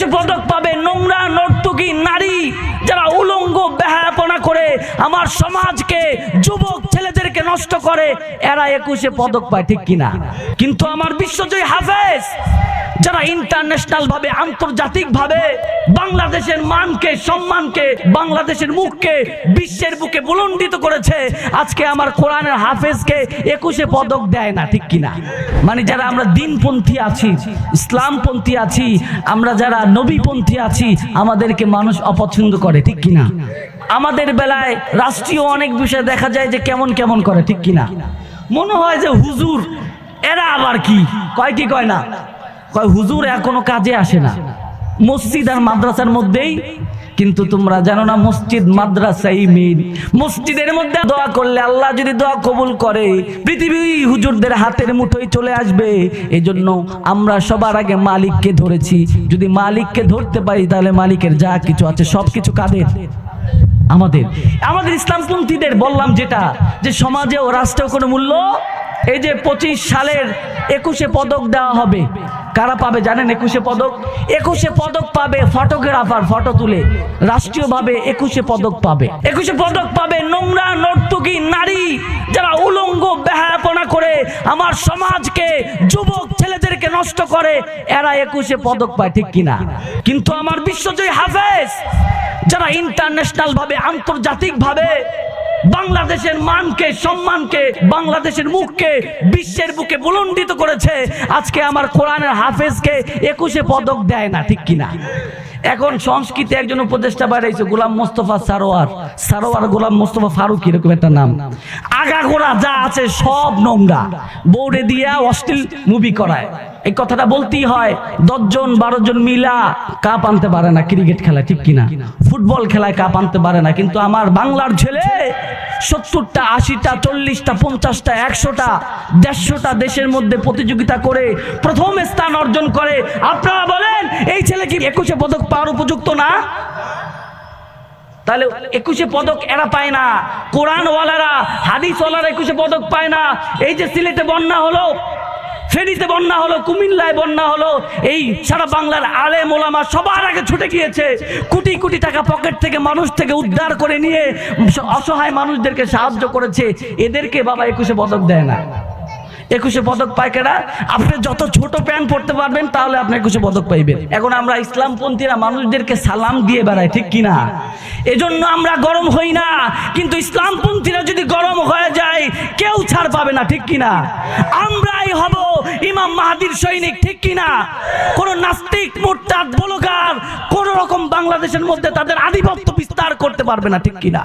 একুশে পদক পাবে নোংরা নর্তকী নারী যারা উলঙ্গ বেহায়াপনা করে আমার সমাজকে যুবক ছেলেদেরকে নষ্ট করে, এরা একুশে পদক পায়, ঠিক কিনা? কিন্তু আমার বিশ্বজয়ী হাফেজ, যারা ইন্টারন্যাশনাল ভাবে আন্তর্জাতিক ভাবে বাংলাদেশের মানকে, সম্মানকে, বাংলাদেশের মুখকে, বিশ্বের বুকে বুলন্ডিত করেছে, আজকে আমার কোরআনের হাফেজকে একুশে পদক দেয় না, ঠিক কিনা? মানে যারা আমরা দিনপন্থী আছি, ইসলামপন্থী আছি, আমরা যারা নবীপন্থী আছি, আমাদেরকে মানুষ অপছন্দ করে, ঠিক কিনা? আমাদের বেলায় রাষ্ট্রীয় অনেক বিষয় দেখা যায় যে কেমন কেমন করে, ঠিক কিনা? মনে হয় যে হুজুর, এরা আবার কি? কয় কি কয় না? কয় হুজুর আর কোনো কাজে আসে না। মসজিদ আর মাদ্রাসার মধ্যেই, কিন্তু তোমরা জানো না মসজিদ, মাদ্রাসাই মেন মসজিদের মধ্যে দোয়া করলে আল্লাহ যদি দোয়া কবুল করে পৃথিবী হুজুরদের হাতের মুঠোয় চলে আসবে। এই জন্য আমরা সবার আগে মালিককে ধরেছি। যদি মালিককে ধরতে পারি, তাহলে মালিকের যা কিছু আছে সব কিছু কাদের? আমাদের। আমাদের ইসলামপন্থীদের বললাম যেটা, যে সমাজে ও রাষ্ট্রেও কোনো মূল্য? এই যে পঁচিশ সালের একুশে পদক দেওয়া হবে। কারা পাবে জানেন একুশে পদক? একুশে পদক পাবে ফটোগ্রাফার ফটো তুলে। রাষ্ট্রীয়ভাবে একুশে পদক পাবে। একুশে পদক পাবে নোংরা, নর্তকী, নারী, যারা উলঙ্গ, বেহায়াপনা করে আমার সমাজকে, যুবক ছেলেদেরকে নষ্ট করে। এরা একুশে পদক পায়, ঠিক কিনা? কিন্তু আমার বিশ্বজয়ী হাফেজ যারা ইন্টারন্যাশনাল ভাবে আন্তর্জাতিক ভাবে বাংলাদেশের মানকে, সম্মানকে, বাংলাদেশের মুখকে, বিশ্বের বুকে বুলন্ডিত করেছে, আজকে আমার কোরআনের হাফেজকে একুশে পদক দেয় না, ঠিক কিনা? এখন সংস্কৃতি একজন উপদেষ্টা বাড়াইছে, গোলাম মোস্তফা সারোয়ার। সারোয়ার গোলাম মোস্তফা ফারুক, এরকম একটা নাম। আগাগোড়া যা আছে সব নোংরা। বোর্ডে দিয়া অশ্লীল মুভি করায়। এই কথাটা বলতেই হয়, দশজন বারো জন মিলা কাপ আনতে পারে না ক্রিকেট খেলা ঠিক কিনা? ফুটবল খেলায় কাপ আনতে পারে না। কিন্তু আমার বাংলার ছেলে, সত্তরটা, আশিটা, চল্লিশটা, পঞ্চাশটা, একশোটা, দেড়শোটা দেশের মধ্যে প্রতিযোগিতা করে প্রথম স্থান অর্জন করে। আপনারা এই ছেলে কি একুশে পদক পাওয়ার উপযুক্ত না? তাহলে একুশে পদক এরা পায় না। কোরআনওয়ালারা, হাদিসওয়ালারা একুশে পদক পায় না। এই যে সিলেটে বন্যা হলো ফেরিতে বন্যা হলো, কুমিল্লায় বন্যা হলো, এই সারা বাংলার আলে মোলামা সবার আগে ছুটে গিয়েছে। কোটি কোটি টাকা পকেট থেকে মানুষ থেকে উদ্ধার করে নিয়ে অসহায় মানুষদেরকে সাহায্য করেছে। এদেরকে বাবা একুশে পদক দেয় না। একুশে পদক পায় কেনা আপনি যত ছোট প্যান্ট পড়তে পারবেন, তাহলে আপনি একুশে পদক পাইবেন। এখন আমরা ইসলামপন্থীরা মানুষদেরকে সালাম দিয়ে বেড়াই, ঠিক কিনা? এজন্য আমরা গরম হই না, কিন্তু ইসলামপন্থীরা যদি গরম হয়ে যায়, কেউ ছাড় পাবে না, ঠিক কিনা? আমরাই হব ইমাম মাহাদির সৈনিক, ঠিক কিনা? কোন নাস্তিক, মোরতাদ, বলগার, কোন রকম বাংলাদেশের মধ্যে তাদের আধিপত্য বিস্তার করতে পারবে না, ঠিক কিনা?